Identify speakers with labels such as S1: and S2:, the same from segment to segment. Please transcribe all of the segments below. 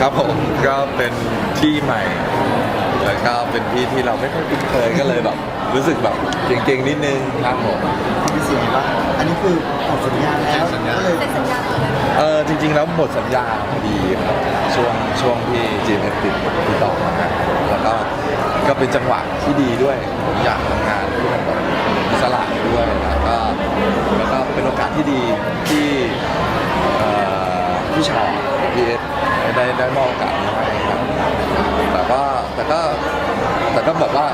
S1: ครับผมก็เป็นที่ใหม่แล้วก็เป็นที่ที่เราไม่ค่อยคุ้นเคยก็เลยแบบรู้สึกแบบเก่งๆนิดนึงครับผม
S2: พี่สีว่าอันนี้คือหมดสัญญาแล้วก็เลย
S3: เซ็นสัญญาเลย
S1: เออจริง ๆ แล้วหมดสัญญาพอดีครับช่วงช่วงที่จีเอ็ติดติดต่อมาแล้วก็ก็เป็นจังหวะที่ดีด้วยผมอยากทำงานที่มันแบบอิสระด้วยแล้วก็แล้วก็เป็นโอกาสที่ดีที่เอ่อพี่ชอพีเอส ได้ได้มอบโอกาสนี้ให้ครับแต่ก็แต่ก็แต่ก็แบบว่า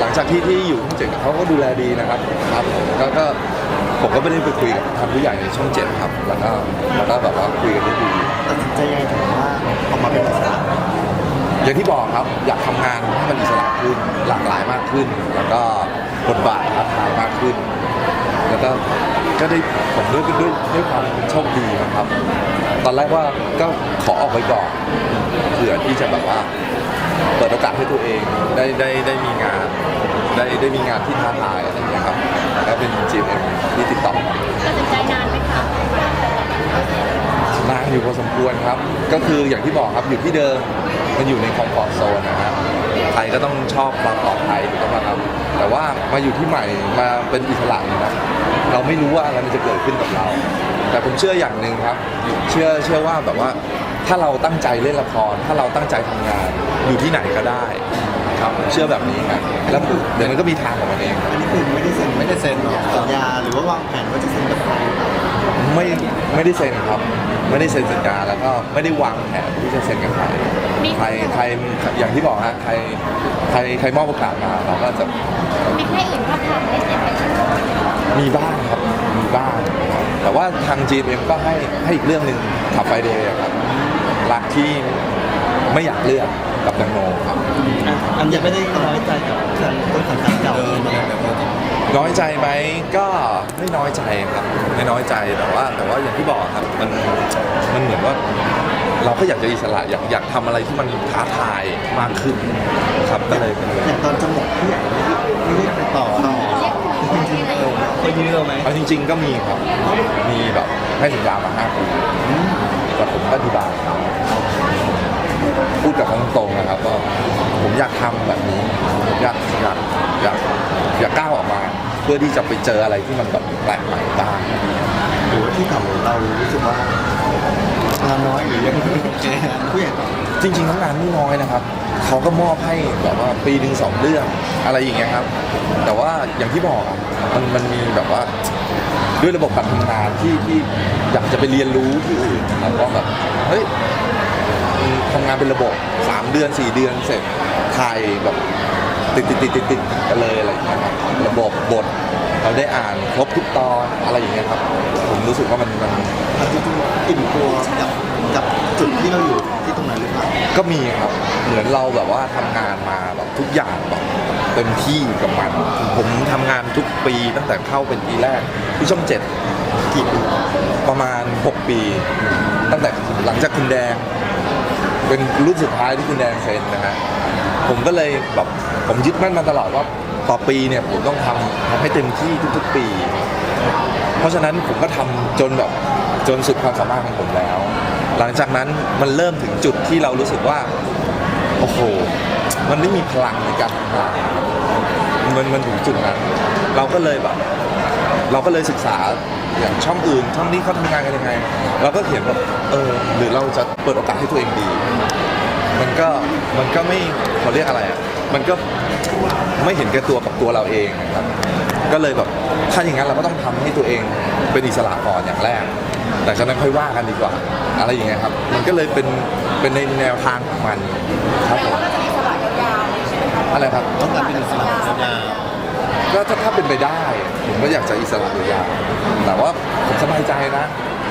S1: หลังจากที่ที่อยู่ช่องเจ็ดเขาก็ดูแลดีนะครับครับผมก็ก็ผมก็ไม่ได้ไปคุยกับทางผู้ใหญ่ในช่องเจ็ดครับ แล้วก็แล้วก็แบบว่าคุยกันได้ดี
S2: ตัดสินใจยังไงถึงว่าออกมาเป็นอิสระ
S1: อย่างที่บอกครับอยากทำงานให้มันอิสระขึ้นหลากหลายมากขึ้น แล้วก็บทบาทท้าทายมากขึ้น แล้วก็ก็ได้ผมด้วยด้วยด้วยความโชคดีนะครับ ตอนแรกว่าก็ขอออกไปก่อนเผื่อที่จะแบบว่าเปิดโอกาสให้ตัวเองได้ได้ได้มีงานได้ได้มีงานที่ท้าทายอะไรอย่างเงี้ยครับแล้วเป็น GM ที่ติดต่อมา
S3: ตัดสินใจนานไหมคะ
S1: นานอยู่พอสมควรครับ ก็คืออย่างที่บอกครับอยู่ที่เดิมมันอยู่ในคอมฟอร์ทโซนนะฮะใค รก็ต้องชอบความปลอดภัยถูกต้องไหมครับ แต่ว่ามาอยู่ที่ใหม่มาเป็นอิสระเนยนะเราไม่รู้ว่าอะไรมันจะเกิดขึ้นกับเรา แต่ผมเชื่ออย่างหนึ่งครับ เชื่อเชื่อว่าแบบว่าถ้าเราตั้งใจเล่นละคร ถ้าเราตั้งใจทำงาน อยู่ที่ไหนก็ได้ครับผมเชื่อแบบนี้ครับแล้วเดี๋ยวมันก็มีทางของมันเอง
S2: อันนี้คือไม่ได้เซ็น
S1: ไม่ได้เซ็นรอก
S2: สัญญาหรือว่าวางแผนว่าจะเซ็นกับ
S1: ไม่ไม่ได้เซ็นครับ ไม่ได้เซ็นสัญญาแล้วก็ไม่ได้วางแผนที่จะเซ็นกับใครใครใครอย่างที่บอกฮะใครใครใครมอบโอกาสมาเราก็จะ
S3: มีใครอื่นทับทามให้เซ็นไหมคะ
S1: มีบ้างครับมีบ้างแต่ว่าทาง GM ก็ให้ให้อีกเรื่องหนึ่งขับไฟเดย์ครับรักที่ไม่อยากเลือกกับแตงโมครับ
S2: อันยังไม่ได้น้อยใจกับทางต้นสังกัดเก่าเลย นะ
S1: น้อยใจไหมก็ไม่น้อยใจครับ ไม่น้อยใจแต่ว่า แต่ว่าอย่างที่บอกครับมันมันเหมือนว่า เราก็อยากจะอิสระอยากอยากทำอะไรที่มันท้าทายมากขึ้นครับก็เลยเป็น
S2: อย่างตอนจะหมดที่อยากไม่ได้ไปต่อต่อเคยยืมเราไหม
S1: เอาจริง ๆ ก็มีครับ มีแบบให้สัญญามาห้าปีแต่ผมก็อธิบายเขาพูดกับเขาตรงๆนะครับว่าผมอยากทำแบบนี้อยากอยากอยาก อยากก้าวออกมา เพื่อที่จะไปเจออะไรที่มันแบบแปลกใหม่บ้าง
S2: หรือว่าที่เก่าเรารู้สึกว่างานน้อยหรือยังผู้ใหญ่ต่อ
S1: จริงๆทั้งงานไม่น้อยนะครับเขาก็มอบให้แบบว่าปีหนึ่งสองเรื่องอะไรอย่างเงี้ยครับ แต่ว่าอย่างที่บอกอะมันมันมีแบบว่าด้วยระบบการทำงานที่ที่อยากจะไปเรียนรู้ที่อื่นนะครับว่าแบบเฮ้ยทำงานเป็นระบบ 3 เดือน 4 เดือนเสร็จถ่ายแบบ ติดติดติดติดติดกันเลยอะไรอย่างเงี้ยครับระบบบทเราได้อ่านครบทุกตอนอะไรอย่างเงี้ยครับ ผมรู้สึกว่ามันมัน
S2: อิ่มตัวกับกับจุดที่เราอยู่ที่ตรงนั้นหรือเปล่า
S1: ก็มีครับ เหมือนเราแบบว่าทำงานมาแบบทุกอย่างแบบเต็มที่กับมัน ผมทำงานทุกปีตั้งแต่เข้าเป็นปีแรกที่ช่องเจ็ด
S2: กี่ปี
S1: ประมาณ 6 ปี ตั้งแต่หลังจากคุณแดง เป็นรุ่นสุดท้ายที่คุณแดงเซ็นนะฮะ ผมก็เลยแบบผมยึดมั่นมาตลอดว่าต่อปีเนี่ยผมต้องทำทำให้เต็มที่ทุกๆปี เพราะฉะนั้นผมก็ทำจนแบบจนสุดความสามารถของผมแล้ว หลังจากนั้นมันเริ่มถึงจุดที่เรารู้สึกว่า โอ้โห มันไม่มีพลังในการทำงานมันมันถึงจุดนั้น เราก็เลยแบบ เราก็เลยศึกษาอย่างช่องอื่นช่องนี้เขาทำงานกันยังไง เราก็เห็นแบบเออหรือเราจะเปิดโอกาสให้ตัวเองดี มันก็มันก็ไม่เขาเรียกอะไรอะมันก็ไม่เห็นแก่ตัวกับตัวเราเองนะครับก็เลยแบบถ้าอย่างนั้นเราก็ต้องทำให้ตัวเองเป็นอิสระก่อนอย่างแรกแต่จากนั้นค่อยว่ากันดีกว่า อะไรอย่างเงี้ยครับ มันก็เลยเป็นเป็นในแนวทางของมันครับผม
S3: ก็จะมีสลายยาวๆเลยใช่ไหมคะ
S1: อะไรครับ
S2: ต้องการเป็นอิสระสัญญา
S1: ก็ถ้าถ้าเป็นไปได้ ผมก็อยากจะอิสระยาวๆแต่ว่าผมสบายใจนะ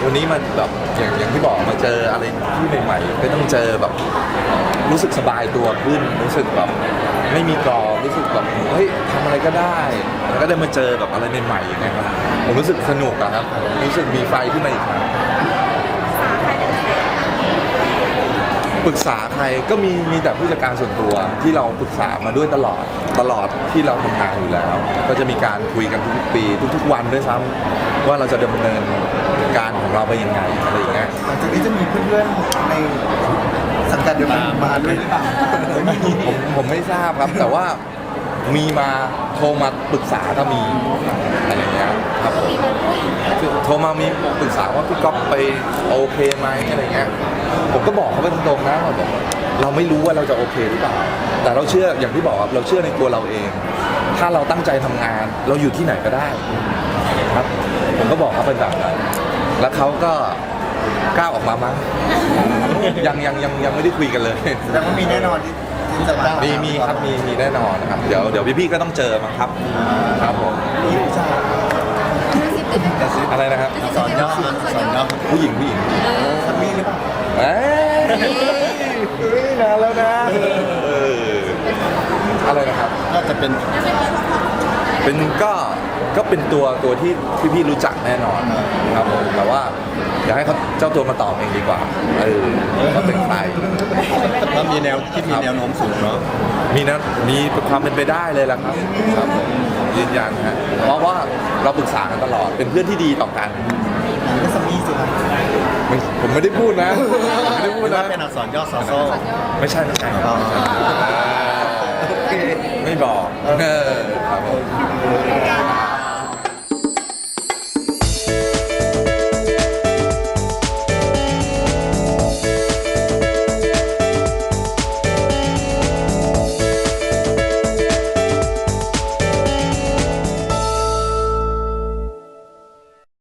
S1: วันนี้มันแบบอย่างอย่างที่บอกมาเจออะไรที่ใหม่ๆไปต้องเจอแบบ รู้สึกสบายตัวขึ้น รู้สึกแบบไม่มีกรอบรู้สึกแบบเฮ้ยทำอะไรก็ได้แล้วก็ได้มาเจอแบบอะไรใหม่ๆอย่างเงี้ยครับผมรู้สึกสนุกอะครับรู้สึกมีไฟขึ้นมาอีกครั้ง
S3: สาใครเป็นพิเศษ
S1: ปรึกษาใครก็มีมีแต่ผู้จัดการส่วนตัวที่เราปรึกษามาด้วยตลอดตลอดที่เราทำงานอยู่แล้ว ก็จะมีการคุยกันทุกๆปีทุกๆวันด้วยซ้ำว่าเราจะดำเนินการของเราไปยังไงอะไรอย่างเงี้ย
S2: หลังจากนี้จะมีเพื่อนๆในสังกัดเดียวกันมาด้วยหรือเปล่า
S1: ผมผมไม่ทราบครับ แต่ว่ามีมา โทรมาปรึกษาก็มีอะไรอย่างเงี้ยครับผมคือโทรมามีปรึกษาว่าพี่ก๊อฟไปโอเคไหมอะไรเงี้ยผมก็บอกเขาไปตรงๆนะเราบอกเราไม่รู้ว่าเราจะโอเคหรือเปล่า แต่เราเชื่ออย่างที่บอกครับเราเชื่อในตัวเราเอง ถ้าเราตั้งใจทำงาน เราอยู่ที่ไหนก็ได้ครับ ผมก็บอกเขาเป็นแบบนั้นแล้วเขาก็กล้าออกมามั้งยังยังยังยังไม่ได้คุยกันเลย
S2: แสดงว่ามีแน่นอนที่ ที่จะได้
S1: มีมีครับมีมีแน่นอนนะครับ เดี๋ยวเดี๋ยวพี่ๆก็ต้องเจอมั้งครับครับผม
S2: มีผู้ชายกระซิบ
S1: อะไรนะครับ
S2: สอนย่อสอนย่อ
S1: ผู้หญิงผู้หญิง
S2: สามีหรือเปล่า
S1: เอ้ยเฮ้ยนานแล้วนะเอออะไรนะครับ
S2: น่าจะเป็น
S1: เป็นก็ ก็เป็นตัวตัวที่ที่พี่รู้จักแน่นอนครับผมแต่ว่าอยากให้เขาเจ้าตัวมาตอบเองดีกว่าเออเขาเป็นใคร
S2: ก็มีแนวคิดมีแนวโน้มสูงเนาะ
S1: มีนะมีความเป็นไปได้เลยล่ะครับครับผมยืนยันฮะเพราะว่าเราปรึกษากันตลอดเป็นเพื่อนที่ดีต่อกัน
S2: มันก็สามีสิครับ
S1: ไม่ผมไม่ได้พูดนะผมไม่ได้พูด
S2: ว่า
S1: นะ
S2: เป็นอักษรย่อซอโซ่
S1: ไม่ใช่ไม่ใช่ครับ
S2: อ๋อ
S1: ไม่บอกเออครับผม
S2: โ